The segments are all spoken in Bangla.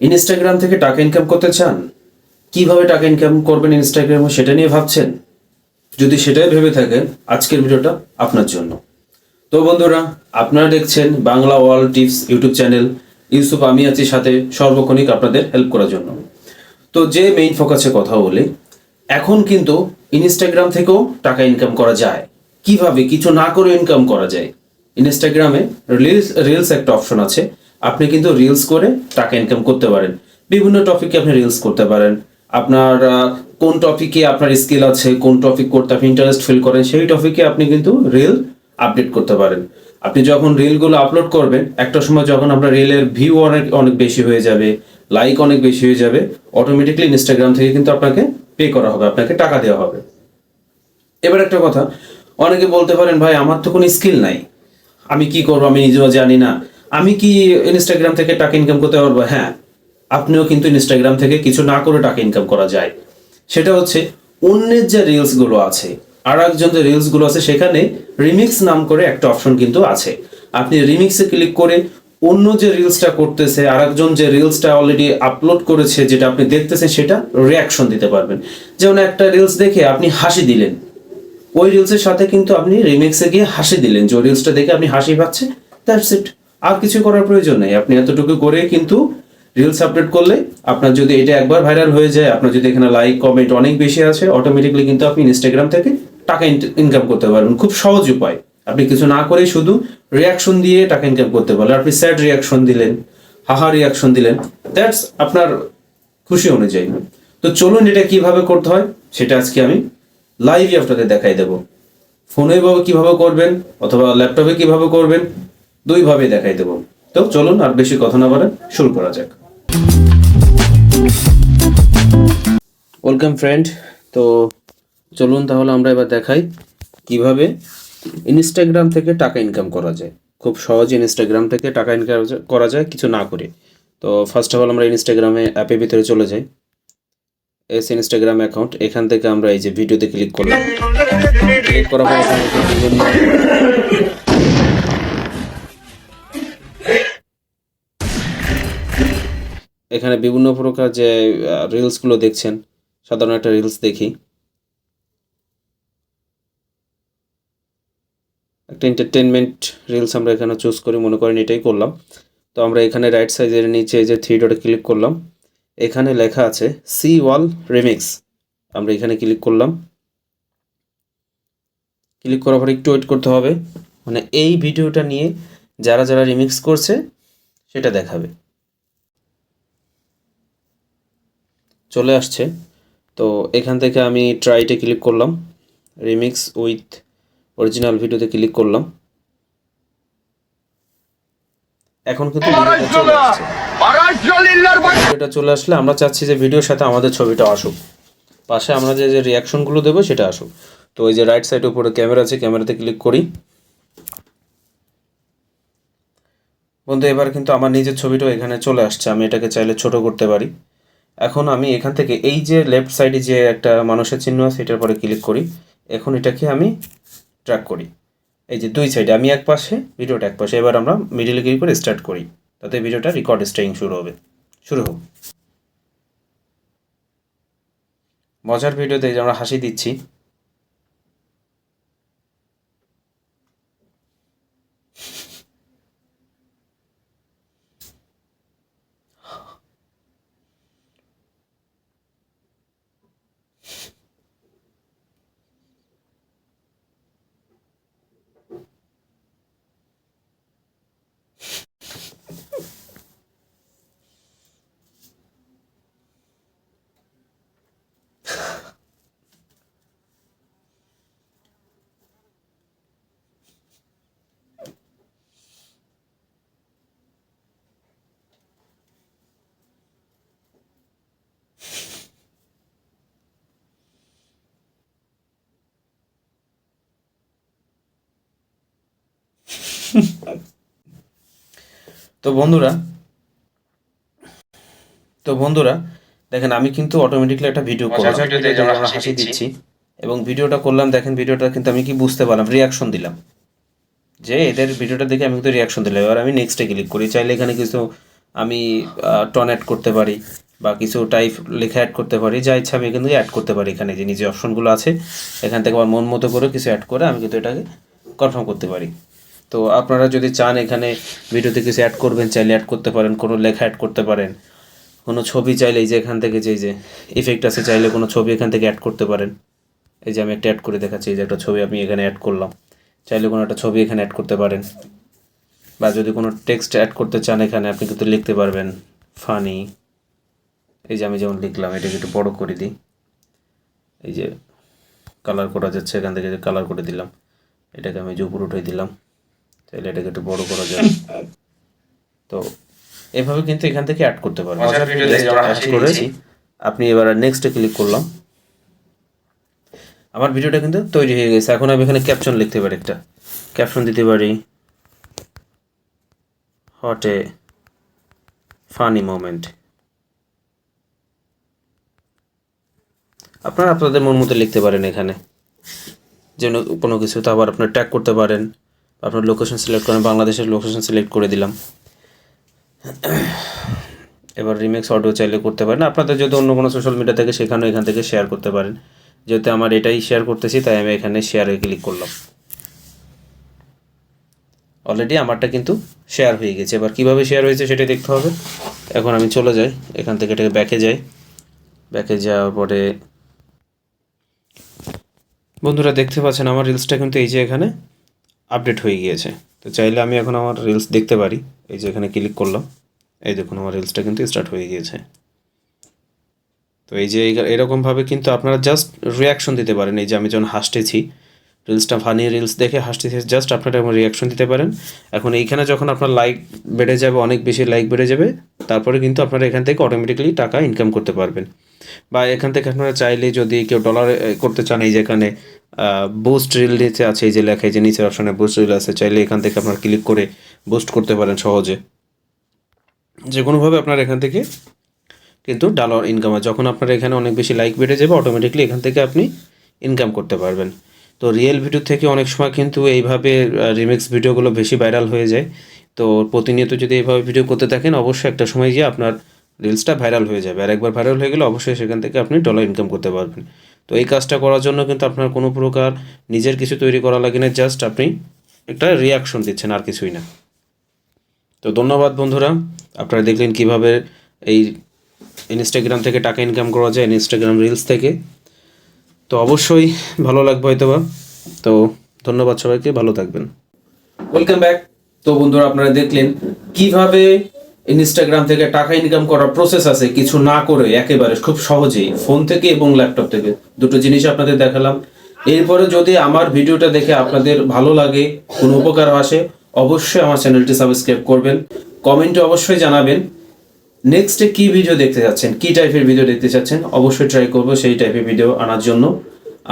ইনস্টাগ্রাম থেকে টাকা ইনকাম করতে চান? কীভাবে টাকা ইনকাম করবেন ইনস্টাগ্রামে সেটা নিয়ে ভাবছেন? যদি সেটাই ভেবে থাকেন, আজকের ভিডিওটা আপনার জন্য। তো বন্ধুরা, আপনারা দেখছেন Bangla world tips YouTube channel. Yusuf, আমি আছি সাথে সর্বক্ষণিক আপনাদের হেল্প করার জন্য। তো যে মেইন ফোকাসে কথা বলি, এখন কিন্তু ইনস্টাগ্রাম থেকেও টাকা ইনকাম করা যায়। কীভাবে, কিছু না করে ইনকাম করা যায়? ইনস্টাগ্রামে রিলস রিলস একটা অপশন আছে। আপনি কিন্তু রিলস করে টাকা ইনকাম করতে পারেন। বিভিন্ন টপিকে আপনি রিলস করতে পারেন। আপনার কোন টপিকে আপনার স্কিল আছে, কোন টপিক করতে আপনি ইন্টারেস্ট ফিল করেন, সেই টপিকে আপনি কিন্তু রিল আপডেট করতে পারেন। আপনি যখন রিলগুলো আপলোড করবেন, একটা সময় যখন আপনার রিলের ভিউ অনেক অনেক বেশি হয়ে যাবে লাইক অনেক বেশি হয়ে যাবে অটোমেটিকলি ইনস্টাগ্রাম থেকে কিন্তু আপনাকে পে করা হবে, আপনাকে টাকা দেওয়া হবে। এবার একটা কথা, অনেকে বলতে পারেন, ভাই, আমার তো কোনো স্কিল নাই। আমি কি করব? আমি নিজেও জানি না। আমি কি ইনস্টাগ্রাম থেকে টাকা ইনকাম করতে পারব? হ্যাঁ। আপনিও কিন্তু ইনস্টাগ্রাম থেকে কিছু না করে টাকা ইনকাম করা যায়। সেটা হচ্ছে, অন্যের যে রিলসগুলো আছে আর একজন যে রিলসগুলো আছে, সেখানে রিমিক্স নাম করে একটা অপশন কিন্তু আছে। আপনি রিমিক্সে ক্লিক করে অন্য যে রিলসটা করতেছে আর একজন যে রিলসটা অলরেডি আপলোড করেছে, যেটা আপনি দেখতেছেন, সেটা রিয়াকশন দিতে পারবেন। যেমন একটা রিলস দেখে আপনি হাসি দিলেন। ওই রিলসের সাথে কিন্তু আপনি রিমিক্সে গিয়ে হাসি দিলেন। যে রিলসটা দেখে আপনি হাসি পাচ্ছে দ্যাটস ইট আর কিছু করার প্রয়োজন নেই। আপনি এতটুকু করে কিন্তু রিলস আপলোড করলে আপনার যদি এটা একবার ভাইরাল হয়ে যায়, আপনার যদি এখানে লাইক কমেন্ট অনেক বেশি আছে অটোমেটিকলি কিন্তু আপনি ইনস্টাগ্রাম থেকে টাকা ইনকাম করতে পারবেন। খুব সহজ উপায়। আপনি কিছু না করে শুধু রিয়াকশন দিয়ে টাকা ইনকাম করতে পারলেন। আপনি স্যাড রিয়াকশন দিলেন, হাহা রিয়াকশন দিলেন। দ্যাটস আপনার খুশি অনুযায়ী। তো চলুন এটা কীভাবে করতে হয়, সেটা আজকে আমি লাইভই আপনাদের দেখাই দেব। ফোনে কীভাবে করবেন, অথবা ল্যাপটপে কীভাবে করবেন দুইভাবে দেখাই দেব। তো চলুন আর বেশি কথা না বলে শুরু করা যাক। ওয়েলকাম ফ্রেন্ড, তো চলুন তাহলে আমরা এবার দেখাই কীভাবে ইনস্টাগ্রাম থেকে টাকা ইনকাম করা যায়। খুব সহজে ইনস্টাগ্রাম থেকে টাকা ইনকাম করা যায়, কিছু না করে। তো ফার্স্ট অফ অল আমরা ইনস্টাগ্রামে অ্যাপের ভিতরে চলে যাই। এস ইনস্টাগ্রাম অ্যাকাউন্ট এখান থেকে আমরা এই যে ভিডিওতে ক্লিক করলাম। ক্লিক করার পর এখানে বিভিন্ন প্রকার যে রিলসগুলো দেখছেন, সাধারণ একটা রিলস দেখি। একটা এন্টারটেনমেন্ট রিলস আমরা এখানে চুজ করি, মনে করেন এটাই করলাম। তো আমরা এখানে রাইট সাইজের নিচে যে থ্রি ডটে ক্লিক করলাম, এখানে লেখা আছে সি ওয়াল রিমিক্স আমরা এখানে ক্লিক করলাম। ক্লিক করার পর একটু ওয়েট করতে হবে। মানে এই ভিডিওটা নিয়ে যারা যারা রিমিক্স করছে, সেটা দেখাবে। চলে আসছে। তো এখান থেকে আমি ট্রাইটে ক্লিক করলাম। রিমিক্স উইথ অরিজিনাল ভিডিওতে ক্লিক করলাম। এখন কিন্তু ভিডিওটা চলে আসলে আমরা চাচ্ছি যে ভিডিওর সাথে আমাদের ছবিটা আসুক। পাশে আমরা যে যে রিয়াকশনগুলো দেবো সেটা আসুক। তো ওই যে রাইট সাইডের উপরে ক্যামেরা আছে ক্যামেরাতে ক্লিক করি। বন্ধু, এবার কিন্তু আমার নিজের ছবিটাও এখানে চলে আসছে। আমি এটাকে চাইলে ছোট করতে পারি। এখন আমি এখান থেকে এই যে লেফট সাইডে যে একটা মানুষের চিহ্ন আছে, এটার পরে ক্লিক করি। এখন এটাকে আমি ট্র্যাক করি। এই যে দুই সাইডে আমি এক পাশে, ভিডিওটা এক পাশে। এবার আমরা মিডিল ক্লিক করে স্টার্ট করি। তাতে ভিডিওটা রেকর্ড স্টেইং শুরু হবে। শুরু হোক। মজার ভিডিওতে আমরা হাসি দিচ্ছি। তো বন্ধুরা তো বন্ধুরা দেখেন আমি কিন্তু অটোমেটিকলি একটা ভিডিও করলাম। যেমন আমরা হাসি দিচ্ছি। এবং ভিডিওটা করলাম দেখেন ভিডিওটা কিন্তু আমি কি বুঝতে পারলাম রিয়াকশন দিলাম। যে এদের ভিডিওটা দেখে আমি কিন্তু রিয়াকশন দিলাম। এবার আমি নেক্সটে ক্লিক করি। চাইলে এখানে কিছু আমি টন অ্যাড করতে পারি বা কিছু টাইপ লেখা অ্যাড করতে পারি। যা ইচ্ছা আমি কিন্তু অ্যাড করতে পারি এখানে যে নিজে অপশনগুলো আছে। এখান থেকে আমার মন মতো করে কিছু অ্যাড করে আমি কিন্তু এটাকে কনফার্ম করতে পারি। তো আপনারা যদি চান এখানে ভিডিওতে কিছু অ্যাড করবেন, চাইলে অ্যাড করতে পারেন, কোনো লেখা অ্যাড করতে পারেন। কোনো ছবি চাইলে এই যে এখান থেকে যে যে ইফেক্ট আছে, চাইলে কোনো ছবি এখান থেকে অ্যাড করতে পারেন। এই যে আমি একটা অ্যাড করে দেখাচ্ছি, এই যে একটা ছবি আমি এখানে অ্যাড করলাম। চাইলে কোনো একটা ছবি এখানে অ্যাড করতে পারেন। বা যদি কোনো টেক্সট অ্যাড করতে চান এখানে, আপনি কিন্তু লিখতে পারবেন ফানি এই যে আমি যেমন লিখলাম, এটাকে একটু বড় করে দিই। এই যে কালার করা যাচ্ছে এখান থেকে যে কালার করে দিলাম, এটাকে আমি যে উপরে উঠে দিলাম। তাহলে এটাকে একটু বড় করা যায় তো এভাবে কিন্তু এখান থেকে অ্যাড করতে পারবেন। অ্যাড করে আপনি এবার নেক্সটে ক্লিক করলাম। আমার ভিডিওটা কিন্তু তৈরি হয়ে গেছে। এখন আমি এখানে ক্যাপশন লিখতে পারি একটা। ক্যাপশন দিতে পারি হট এ ফানি মোমেন্ট আপনারা আপনাদের মন মতো লিখতে পারেন এখানে। যেন কোনো কিছু তো আবার আপনার ট্যাগ করতে পারেন। আপনার লোকেশন সিলেক্ট করেন, বাংলাদেশের লোকেশন সিলেক্ট করে দিলাম। এবার রিমেক্স অডিও চাইলে করতে পারেন। আপনাদের যদি অন্য কোনো সোশ্যাল মিডিয়া থেকে সেখানেও এখান থেকে শেয়ার করতে পারেন। যেহেতু আমার এটাই শেয়ার করতেছি, তাই আমি এখানে শেয়ারে ক্লিক করলাম। অলরেডি আমারটা কিন্তু শেয়ার হয়ে গেছে। এবার কীভাবে শেয়ার হয়েছে সেটা দেখতে হবে। এখন আমি চলে যাই। এখান থেকে এটাকে ব্যাকে যাই। ব্যাকে যাওয়ার পরে বন্ধুরা দেখতে পাচ্ছেন আমার রিলসটা কিন্তু এই যে এখানে। আপডেট হয়ে গিয়েছে। তো চাইলে আমি এখন আমার রিলস দেখতে পারি। এই যে এখানে ক্লিক করলাম। এই দেখুন, আমার রিলসটা কিন্তু স্টার্ট হয়ে গিয়েছে। তো এই যে এরকমভাবে কিন্তু আপনারা জাস্ট রিয়াকশন দিতে পারেন। এই যে আমি যখন হাসতেছি রিলসটা ফানি রিলস দেখে হাসতেছি জাস্ট আপনারা এমন রিয়াকশন দিতে পারেন। এখন এইখানে যখন আপনার লাইক বেড়ে যাবে, অনেক বেশি লাইক বেড়ে যাবে, তারপরে কিন্তু আপনারা এখান থেকে অটোমেটিক্যালি টাকা ইনকাম করতে পারবেন। বা এখান থেকে আপনারা চাইলে যদি কেউ ডলার করতে চান, এই যে এখানে বুস্ট রিল নিচে আছে এই যে লেখা যে নিচের অপশনে বুস্ট রিল আছে, চাইলে এখান থেকে আপনারা ক্লিক করে বুস্ট করতে পারেন সহজে। যে কোনোভাবে আপনার এখান থেকে কিন্তু ডলার ইনকাম হয় যখন আপনার এখানে অনেক বেশি লাইক বেড়ে যাবে অটোমেটিকলি এখান থেকে আপনি ইনকাম করতে পারবেন। তো রিয়েল ভিডিও থেকে অনেক সময় কিন্তু এইভাবে রিমিক্স ভিডিওগুলো বেশি ভাইরাল হয়ে যায়। তো প্রতিনিয়ত যদি এইভাবে ভিডিও করতে থাকেন, অবশ্যই একটা সময় গিয়ে আপনার রিলসটা ভাইরাল হয়ে যাবে। আর একবার ভাইরাল হয়ে গেলে অবশ্যই সেখান থেকে আপনি ডলার ইনকাম করতে পারবেন। তো এই কাজটা করার জন্য কিন্তু আপনার কোনো প্রকার নিজের কিছু তৈরি করা লাগে না জাস্ট আপনি একটা রিয়াকশন দিচ্ছেন, আর কিছুই না। তো ধন্যবাদ বন্ধুরা, আপনারা দেখলেন কীভাবে এই ইনস্টাগ্রাম থেকে টাকা ইনকাম করা যায় ইনস্টাগ্রাম রিলস থেকে। তো অবশ্যই ভালো লাগবে হয়তো বা। তো ধন্যবাদ সবাইকে, ভালো থাকবেন। ওয়েলকাম ব্যাক তো বন্ধুরা, আপনারা দেখলেন কীভাবে ইনস্টাগ্রাম থেকে টাকা ইনকাম করার প্রসেস আছে, কিছু না করে একেবারে খুব সহজেই ফোন থেকে এবং ল্যাপটপ থেকে দুটো জিনিস আপনাদের দেখালাম। এরপরে যদি আমার ভিডিওটা দেখে আপনাদের ভালো লাগে, কোনো উপকার আসে, অবশ্যই আমার চ্যানেলটি সাবস্ক্রাইব করবেন। কমেন্টে অবশ্যই জানাবেন। নেক্সটে কি ভিডিও দেখতে যাচ্ছেন? কি টাইপের ভিডিও দেখতে চাচ্ছেন অবশ্যই ট্রাই করব সেই টাইপের ভিডিও আনার জন্য।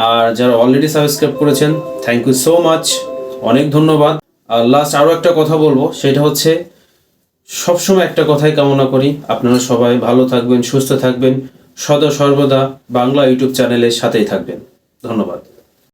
আর যারা অলরেডি সাবস্ক্রাইব করেছেন থ্যাংক ইউ সো মাচ অনেক ধন্যবাদ। আর লাস্ট আরও একটা কথা বলব, সেটা হচ্ছে সবসময় একটা কথাই কামনা করি। আপনারা সবাই ভালো থাকবেন, সুস্থ থাকবেন। সদা সর্বদা বাংলা ইউটিউব চ্যানেলের সাথেই থাকবেন। ধন্যবাদ।